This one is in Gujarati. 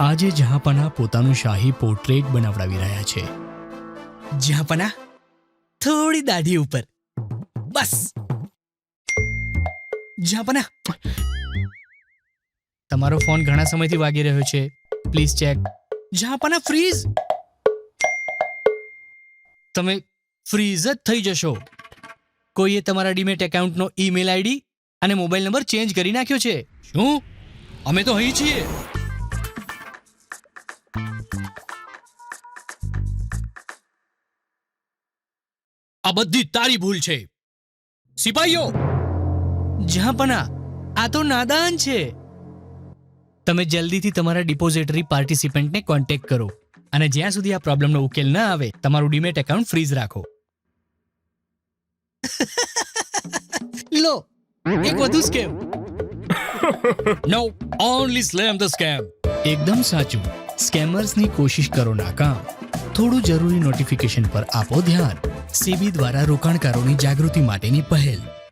આજે જહાંપના પોતાનું શાહી પોર્ટ્રેટ બનાવડાવી રહ્યા છે. જહાંપના? થોડી દાઢી ઉપર. બસ. જહાંપના? તમારો ફોન ઘણા સમયથી વાગી રહ્યો છે. Please check. જહાંપના, ફ્રીઝ? તમે ફ્રીઝ જ થઈ જશો. કોઈએ તમારા ડીમેટ એકાઉન્ટનો ઈમેલ આઈડી અને મોબાઈલ નંબર ચેન્જ કરી નાખ્યો છે? શું? અમે તો અહીં છીએ. આ બધી તારી ભૂલ છે. સિપાહીઓ જહાંપના આ તો નાદાન છે. તમે જલ્દીથી તમારા ડિપોઝિટરી પાર્ટિસિપન્ટને કોન્ટેક્ટ કરો અને જ્યાં સુધી આ પ્રોબ્લેમનો ઉકેલ ન આવે તમારું ડીમેટ એકાઉન્ટ ફ્રીઝ રાખો. લો એક વધુ scam. No only slam the scam એકદમ સાચું. સ્કેમર્સની કોશિશ કરો નાકામ. થોડું જરૂરી નોટિફિકેશન પર આપો ધ્યાન. સેબી દ્વારા રોકાણકારોની જાગૃતિ માટેની પહેલ.